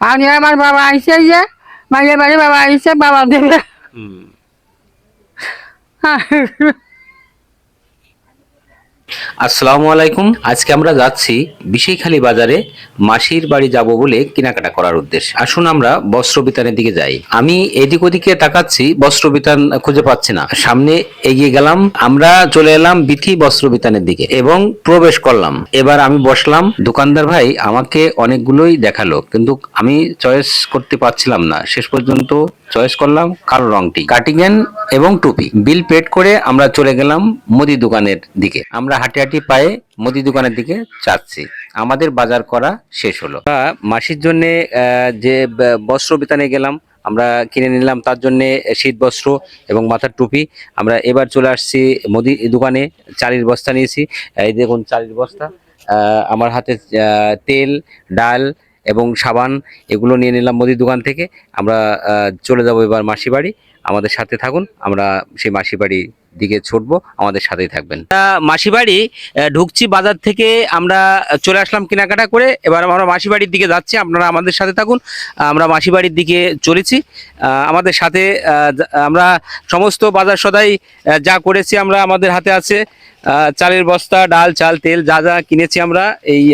পানি আমার বাবা আইসে যে মাঝে মাঝে বাবা আইসে বাবা দেবে। হুম। আসসালামু আলাইকুম। আজকে আমরা যাচ্ছি বিশেখালী বাজারে মাসির বাড়ি যাব বলে কেনাকাটা করার উদ্দেশ্যে। আসুন আমরা বস্ত্র বিতানের দিকে যাই। আমি এদিক ওদিকে তাকাচ্ছি, বস্ত্র বিতান খুঁজে পাচ্ছি না। সামনে এগিয়ে গেলাম, আমরা চলে এলাম বিথি বস্ত্র বিতানের দিকে এবং প্রবেশ করলাম। এবার আমি বসলাম, দোকানদার ভাই আমাকে অনেকগুলোই দেখাল, কিন্তু আমি চয়েস করতে পারছিলাম না। শেষ পর্যন্ত চয়েস করলাম কালো রংটি, কার্টিগেন এবং টুপি। বিল পেড করে আমরা চলে গেলাম মুদি দোকানের দিকে। আমরা হাঁটি হাঁটি পায়ে মুদি দোকানের দিকে চাচ্ছি আমাদের বাজার করা শেষ হলো। মাসির জন্য যে বস্ত্র বিতানে গেলাম, আমরা কিনে নিলাম তার জন্য শীত বস্ত্র এবং মাথার টুপি। আমরা এবার চলে আসছি মুদি দোকানে, চালের বস্তা নিয়েছি। এই দেখুন চালের বস্তা। আমার হাতে তেল, ডাল এবং সাবান এগুলো নিয়ে নিলাম মুদির দোকান থেকে। আমরা চলে যাব এবার মাসি বাড়ি। আমাদের সাথে থাকুন, আমরা সেই মাসি বাড়ি দিকে ছুটবো আমাদের সাথেই থাকবেন। মাসি বাড়ি ঢুকছি বাজার থেকে আমরা চলে আসলাম কেনাকাটা করে এবার আমরা মাসি বাড়ির দিকে যাচ্ছি আপনারা আমাদের সাথে থাকুন আমরা মাসি বাড়ির দিকে চলেছি। আমাদের সাথে আমরা সমস্ত বাজার সদাই যা করেছি আমরা আমাদের হাতে আছে চালের বস্তা ডাল চাল তেল যা যা কিনেছি আমরা এই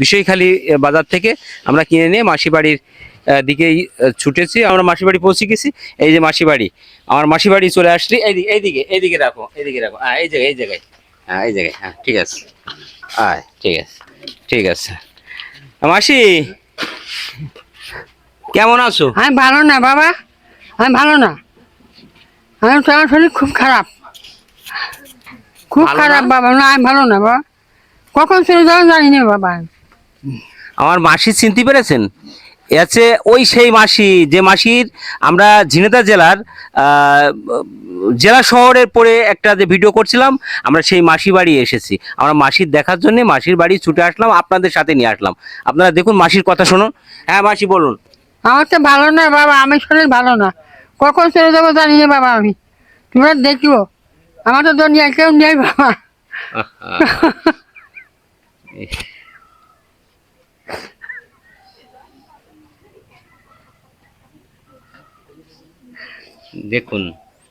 বিষয়খালী বাজার থেকে আমরা কিনে নিয়ে মাসি বাড়ির আহ, দিকেই ছুটেছি আমরা মাসি বাড়ি পৌঁছে গেছি এই যে মাসি বাড়ি আমার মাসি বাড়ি চলে আসছি এইদিকে এইদিকে এইদিকে রাখো এইদিকে রাখো হ্যাঁ এই জায়গায় এই জায়গায় হ্যাঁ এই জায়গায় হ্যাঁ ঠিক আছে আয় ঠিক আছে ঠিক আছে মাসি কেমন আছো? আমি ভালো না বাবা আমি ভালো না আমি তো আমার শরীর খুব খারাপ খুব খারাপ? বাবা না আমি ভালো না বাবা কখন চলে যাব জানি না বাবা। আমার মাসি চিনতে পেরেছেন? আছে ওই সেই মাসি যে মাসির আমরা ঝিনেদা জেলার জেলা শহরের পরে একটা যে ভিডিও করছিলাম আমরা সেই মাসি বাড়ি এসেছি। আমরা মাসির দেখার জন্য মাসির বাড়ি ছুটে আসলাম আপনাদের সাথে নিয়ে আসলাম। আপনারা দেখুন মাসির কথা শুনুন। হ্যাঁ মাসি বলুন। আমার তো ভালো না বাবা আমার শরীর ভালো না। কখন চলে যাব জানি না বাবা আমি। তোমরা দেখিও আমার তো দুনিয়া কেউ নেই বাবা। দেখুন।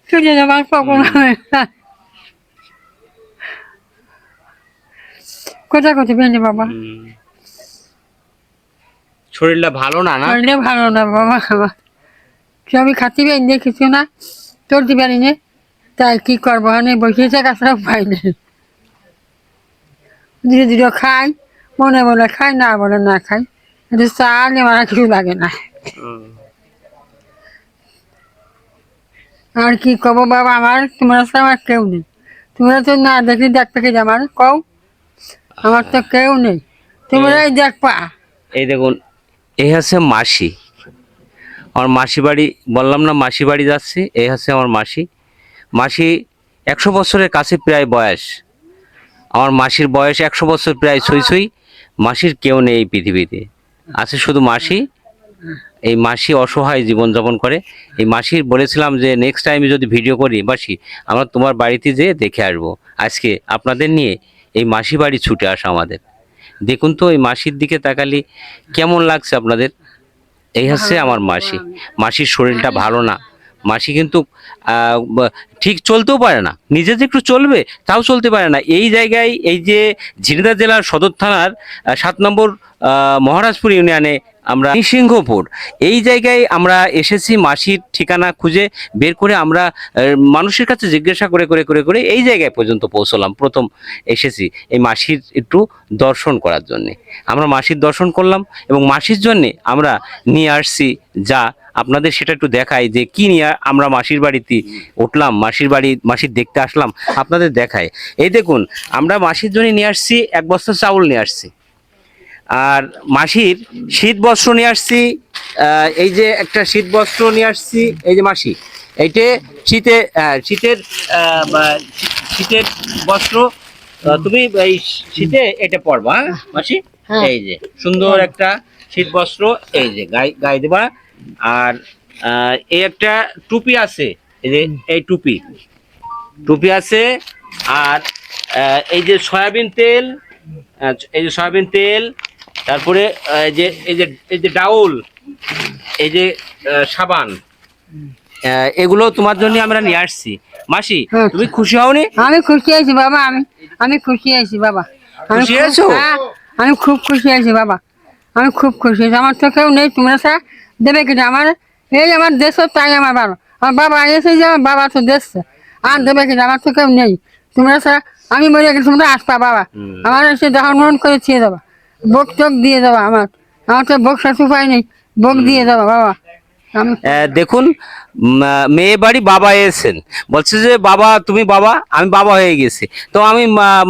চলে যাব আর কোথায় কোথায় বেঁধে বাবা? শরীরটা ভালো না না? শরীরে ভালো না বাবা। আমার সবই খাতি বেঁধে কিছু না? তাই কি করব? বসে থাকা সব পাই না ধীরে ধীরে খাই। মনে বলে খাই না বলে না খাই। আমার আর কিছু লাগে না। আর কি কব বাবা আমার? তোমরা তো আমার কেউ নেই। তোমরা তো না দেখি দেখতে কি আমার কও। আমার তো কেউ নেই। তোমরাই দেখবা। এই দেখুন এই হচ্ছে মাসি। আমার মাসি বাড়ি বললাম না মাসি বাড়ি যাচ্ছি এই হচ্ছে আমার মাসি। মাসি একশো বছরের কাছে প্রায় বয়স। আমার মাসির বয়স একশো বছর প্রায় ছুঁই ছুঁই। মাসির কেউ নেই এই পৃথিবীতে। আছে শুধু মাসি। এই মাসি অসহায় জীবনযাপন করে। এই মাসির বলেছিলাম যে নেক্সট টাইমে যদি ভিডিও করি মাসি আমরা তোমার বাড়িতে যেয়ে দেখে আসব। আজকে আপনাদের নিয়ে এই মাসি বাড়ি ছুটে আসা আমাদের। দেখুন তো এই মাসির দিকে তাকালি কেমন লাগছে আপনাদের? এই হচ্ছে আমার মাসি। মাসির শরীরটা ভালো না। মাসি কিন্তু ঠিক চলতেও পারে না। নিজে যে একটু চলবে, তাও চলতে পারে না। এই জায়গায় এই যে ঝিনাইদহ জেলার সদর থানার সাত নম্বর মহারাজপুর ইউনিয়নে আমরা সিংহপুর। এই জায়গায় আমরা এসেছি, মাসির ঠিকানা খুঁজে বের করে আমরা মানুষের কাছে জিজ্ঞাসা করে করে করে করে এই জায়গায় পর্যন্ত পৌঁছলাম। প্রথম এসেছি এই মাসির একটু দর্শন করার জন্যে। আমরা মাসির দর্শন করলাম এবং মাসির জন্যে আমরা নিয়ে আসছি যা আপনাদের সেটা একটু দেখাই যে কি নিয়ে আমরা মাসির বাড়িতে উঠলাম মাসির বাড়ি মাসির দেখতে আসলাম আপনাদের দেখায় এই দেখুন আমরা মাসির জন্য নিয়ে আসছি এক বস্তা চাউল নিয়ে আসছি। আর মাসির শীত বস্ত্র নিয়ে আসছি এই যে একটা শীত বস্ত্র নিয়ে আসছি এই যে মাসি এইটে শীতে শীতের আহ, শীতের বস্ত্র তুমি এই শীতে এটা পরবা হ্যাঁ, মাসি? হ্যাঁ। এই যে সুন্দর একটা শীত বস্ত্র এই যে গায়ে গায়ে দেবা আর এই একটা টুপি আছে এই যে এই টুপি। টুপি আছে আর এই যে সয়াবিন তেল এই যে সয়াবিন তেল তারপরে এই যে এই যে এই যে ডাউল এই যে সাবান এগুলো তোমার জন্য আমরা নিয়ে আসছি। মাসি তুমি খুশি হওনি? আমি খুশি আছি বাবা আমি আমি খুশি আছি বাবা। খুশি আছো? হ্যাঁ, আমি খুব খুশি আছি বাবা। আমি খুব খুশি আছি। আমার তো কেউ নেই তোমরা দেবে কিনা আমার এই আমার দেশ তাই আমার বাবা। আমার বাবা এসে যে আমার বাবা তো দেশ। আর দেবে কিনা আমার তো কেউ নেই। তোমরা স্যার আমি মরে গেছি তোমরা আসবা বাবা। আমার এসে দহন মন করে ছিঁড়ে দেবা। বক টক দিয়ে দেবা আমার। আমার তো বক শাশু পাই নেই। বক দিয়ে দেবা বাবা। দেখুন মেয়ে বাড়ি বাবা এসেছেন। বলছে যে বাবা তুমি বাবা আমি বাবা হয়ে গেছি। তো আমি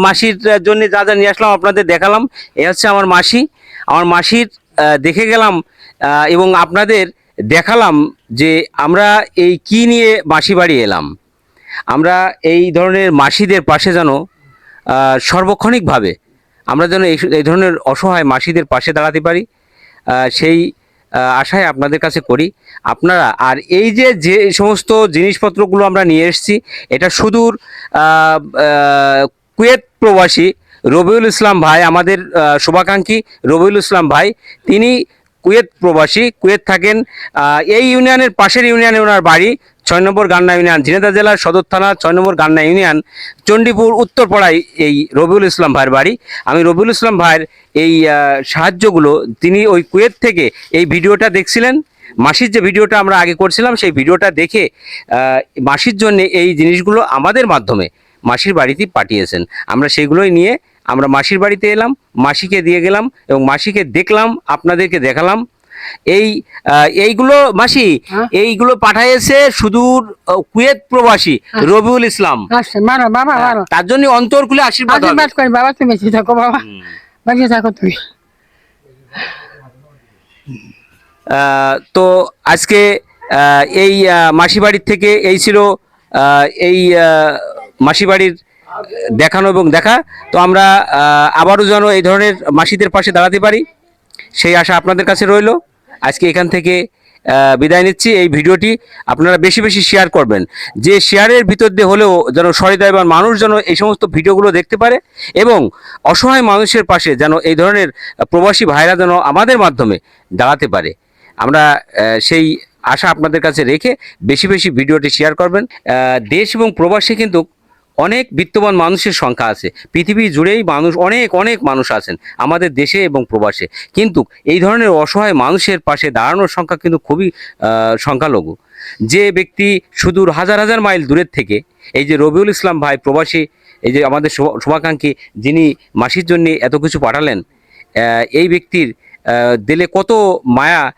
মাসির জন্য যা যা নিয়ে আসলাম আপনাদের দেখালাম। এ হচ্ছে আমার মাসি। আমার মাসির দেখে গেলাম এবং আপনাদের দেখালাম যে আমরা এই কি নিয়ে মাসি বাড়ি এলাম। আমরা এই ধরনের মাসিদের পাশে যেন সর্বক্ষণিকভাবে আমরা যেন এই ধরনের অসহায় মাসিদের পাশে দাঁড়াতে পারি। সেই আশায় আপনাদের কাছে করি। আপনারা, আর এই যে যে সমস্ত জিনিসপত্রগুলো আমরা নিয়ে এসেছি, এটা সুদূর কুয়েত প্রবাসী রবিউল ইসলাম ভাই, আমাদের শুভাকাঙ্ক্ষী রবিউল ইসলাম ভাই, তিনি কুয়েত প্রবাসী, কুয়েত থাকেন এই ইউনিয়নের পাশের ইউনিয়নে ওনার বাড়ি, ছয় নম্বর গান্না ইউনিয়ন ঝিনেদা জেলার সদর থানা, ছয় নম্বর গান্না ইউনিয়ন, চণ্ডীপুর উত্তরপাড়ায় এই রবিউল ইসলাম ভাইয়ের বাড়ি। আমি রবিউল ইসলাম ভাইয়ের এই সাহায্যগুলো তিনি ওই কুয়েত থেকে এই ভিডিওটা দেখছিলেন। মাসির যে ভিডিওটা আমরা আগে করছিলাম, সেই ভিডিওটা দেখে মাসির জন্য এই জিনিসগুলো আমাদের মাধ্যমে মাসির বাড়িতে পাঠিয়েছেন। আমরা সেগুলোই নিয়ে আমরা মাসির বাড়িতে এলাম মাসিকে দিয়ে গেলাম এবং মাসিকে দেখলাম আপনাদেরকে দেখালাম। এই এইগুলো মাসি হ্যাঁ? এইগুলো পাঠাইছে সুদূর কুয়েত প্রবাসী রবিউল ইসলাম। বাবা তার জন্য অন্তর খুলে আশীর্বাদ। করি বাবা তুমি বেঁচে থাকো বাবা। বেঁচে থাকো তুমি। আহ, তো আজকে আহ, এই মাসি বাড়ির থেকে এই ছিল আহ, এই আহ, মাসি বাড়ির দেখানো এবং দেখা। তো আমরা আবারও যেন এই ধরনের মাসিদের পাশে দাঁড়াতে পারি। সেই আশা আপনাদের কাছে রইল। আজকে এখান থেকে বিদায় নিচ্ছি। এই ভিডিওটি আপনারা বেশি বেশি শেয়ার করবেন। যে শেয়ারের ভিতর দিয়ে হলেও যেন সহৃদয়বান মানুষ যেন এই সমস্ত ভিডিওগুলো দেখতে পারে এবং অসহায় মানুষের পাশে যেন এই ধরনের প্রবাসী ভাইরা যেন আমাদের মাধ্যমে দাঁড়াতে পারে। আমরা সেই আশা আপনাদের কাছে রেখে বেশি বেশি ভিডিওটি শেয়ার করবেন। দেশ এবং প্রবাসী কিন্তু অনেক বিত্তবান মানুষের সংখ্যা আছে। পৃথিবী জুড়েই মানুষ, অনেক অনেক মানুষ আছেন আমাদের দেশে এবং প্রবাসে। কিন্তু এই ধরনের অসহায় মানুষের পাশে দাঁড়ানোর সংখ্যা কিন্তু খুবই সংখ্যালঘু। যে ব্যক্তি সুদূর হাজার হাজার মাইল দূরের থেকে, এই যে রবিউল ইসলাম ভাই প্রবাসী, এই যে আমাদের শুভ- শুভাকাঙ্ক্ষী যিনি মাসির জন্য এত কিছু পাঠালেন এই ব্যক্তির দিলে কত মায়া,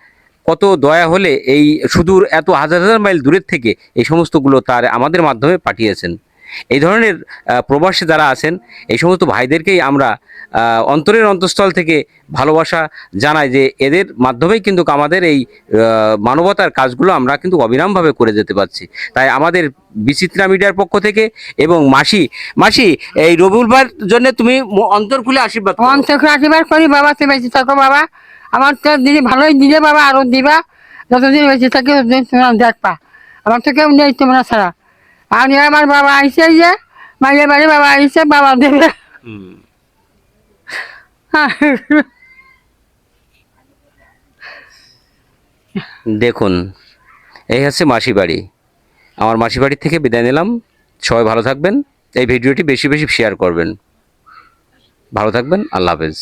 কত দয়া হলে এই সুদূর এত হাজার হাজার মাইল দূরের থেকে এই সমস্তগুলো তার আমাদের মাধ্যমে পাঠিয়েছেন। এই ধরনের প্রবাসী যারা আছেন, এই সমস্ত ভাইদেরকেই আমরা অন্তরের অন্তঃস্থল থেকে ভালোবাসা জানাই যে এদের মাধ্যমেই কিন্তু আমাদের এই মানবতার কাজগুলো আমরা কিন্তু অবিরামভাবে করে যেতে পারছি। তাই আমাদের বিচিত্রা মিডিয়ার পক্ষ থেকে এবং মাসি মাসি, এই ভাইয়ের জন্য তুমি অন্তর খুলে আশীর্বাদ করো। অন্তকে আশীর্বাদ করি, বাবা, তুমি বেঁচে থাকো, বাবা। আমার তো দিদি ভালোই দিলে, বাবা, আরও দিবা। যতদিন বেঁচে থাকি দেখবা। আমার কেউ নেই তোমরা ছাড়া। আর আমার বাবা আইসে যে মাইয়ের বাড়ি বাবা আইসে বাবা দেবে। দেখুন এই হচ্ছে মাসি বাড়ি। আমার মাসি বাড়ি থেকে বিদায় নিলাম। সবাই ভালো থাকবেন। এই ভিডিওটি বেশি বেশি শেয়ার করবেন। ভালো থাকবেন। আল্লাহ হাফেজ।